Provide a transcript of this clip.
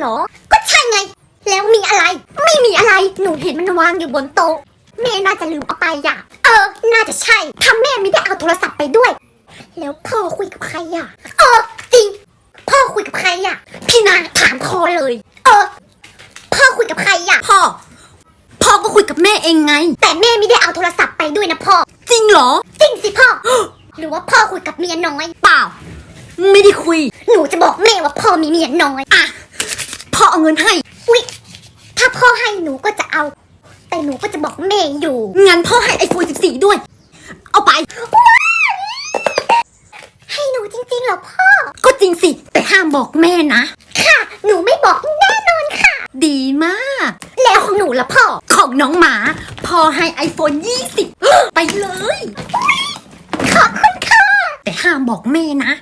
หรอ ก็ใช่ไง แล้วมีอะไร ไม่มีอะไร หนูเห็นมันวางอยู่บนโต๊ะ แม่น่าจะลืมเอาไปอย่ะ เออ น่าจะใช่ทำแม่ไม่ได้เอาโทรศัพท์ไปด้วย แล้วพ่อคุยกับใครอะ เออ จริง พ่อคุยกับใครอะ พี่นาถามพ่อเลย เออ พ่อคุยกับใครอะ พ่อ พ่อก็คุยกับแม่เองไง แต่แม่ไม่ได้เอาโทรศัพท์ไปด้วยนะพ่อ จริงเหรอ จริงสิพ่อ หรือว่าพ่อคุยกับเมียน้อย เปล่า ไม่ได้คุย หนูจะบอกแม่ว่าพ่อมีเมียน้อย อะ พ่อเอาเงินให้ อุ๊ย ถ้าพ่อให้หนูก็จะเอา แต่หนูก็จะบอกแม่อยู่ งั้นพ่อให้ไอโฟน14 ด้วย เอาไป ให้หนูจริงๆเหรอพ่อ ก็จริงสิ แต่ห้ามบอกแม่นะ ค่ะ หนูไม่บอกแน่นอนค่ะ ดีมาก แล้วของหนูล่ะพ่อ ของน้องหมา พ่อให้ไอโฟน20 ไปเลย ขอบคุณค่ะ แต่ห้ามบอกแม่นะ